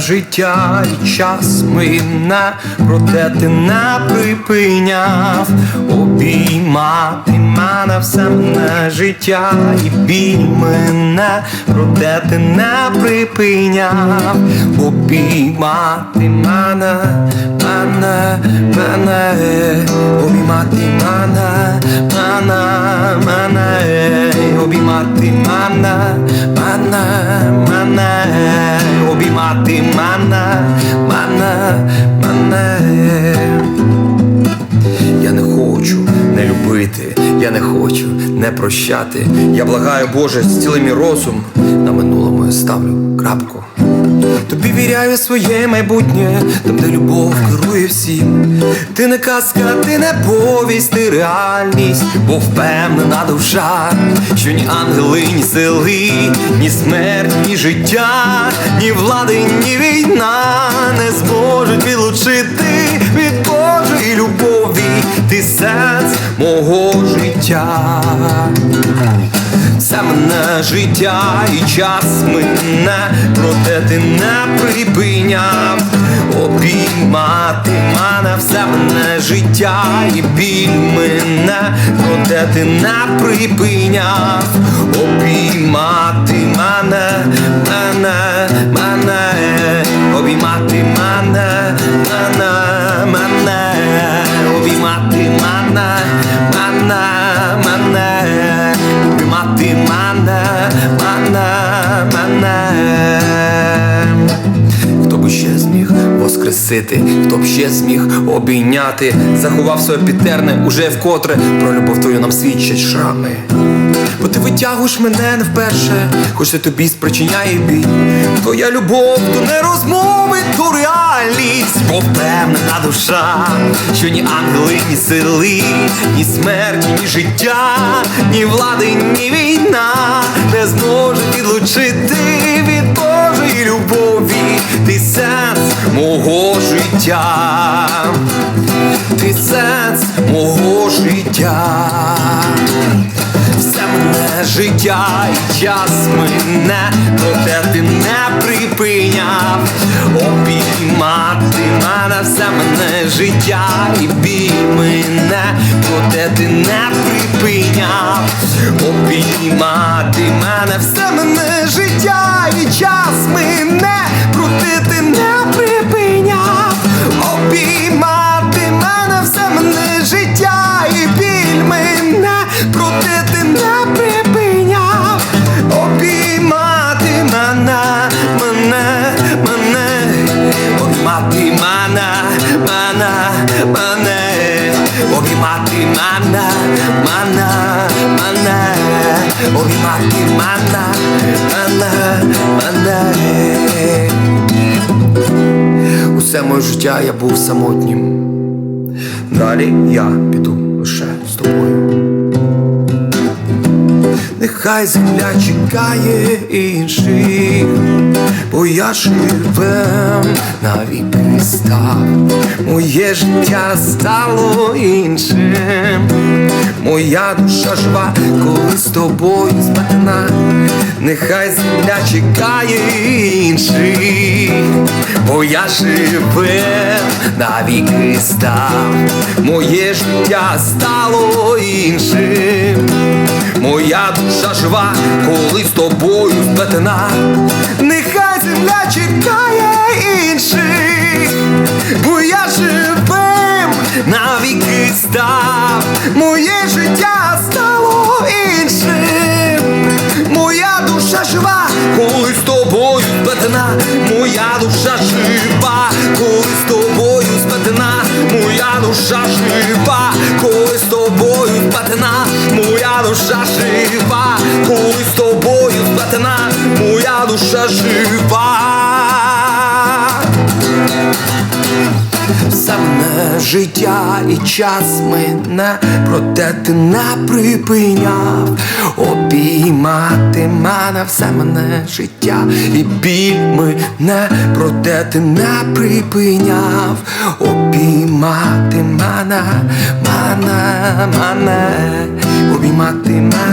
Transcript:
життя і час мине, проте ти не припиняв обіймати мене все мене життя і біль мене, проте ти не припиняв обіймати мене, мене, мене, обіймати мене, мене, мене, обіймати мене, мене, мене, обіймати мана, мана, мене. Я не хочу не любити, я не хочу не прощати. Я благаю, Боже, зціли мій розум. На минулому я ставлю крапку. Тобі віряю своє майбутнє, там, де любов керує всім. Ти не казка, ти не повість, ти реальність, бо впевнена душа, що ні ангели, ні сили, ні смерть, ні життя, ні влади, ні війна не зможуть відлучити від Божої любові, ти сенс мого життя. Все життя і час мине, проте ти не припиняв. Обіймати мене, все мене життя і біль мене, проте ти не припиняв. Обіймати мене, мене, мене, воскресити, хто б ще зміг обійняти, заховав своє підтерне уже вкотре, про любов твою нам свідчать шрами. Бо ти витягуєш мене не вперше, хоч це тобі спричиняє біль. Твоя любов то не розмови, то реальність, бо впевнена душа, що ні ангели, ні сили, ні смерть, ні життя, ні влади, ні війна не зможуть відлучити мого життя, ти сенс мого життя. Все мене життя і час мине, проте ти не припиняв. Обіймати мене, все мене життя і біль мене, проте ти не припиняв. Обіймати мене, все мене життя і час мине, мене, мене, мене, обіймати мене, мене, мене, обіймати мене, мене, мене. Усе моє життя я був самотнім. Далі я піду лише з тобою. Нехай земля чекає інших, бо я живем навіки став. Моє життя стало іншим. Моя душа жива, коли з тобою збагна. Нехай земля чекає інших, бо я живем навіки став. Моє життя стало іншим. Моя душа жива, коли з тобою збетена. Нехай земля чекає інших, бо я живим навіки став. Моє життя стало іншим. Моя душа жива, коли з тобою збетена. Моя душа жива, коли з тобою збетена. Моя душа жива, коли з тобою збетена. Моя душа жива, коли з тобою збетена. Моя душа жива. Саме життя і час мене, проте ти не припиняв обіймати мене, все мене життя і біль мене, проте ти не припиняв обіймати мене, мене, мене, обіймати мене,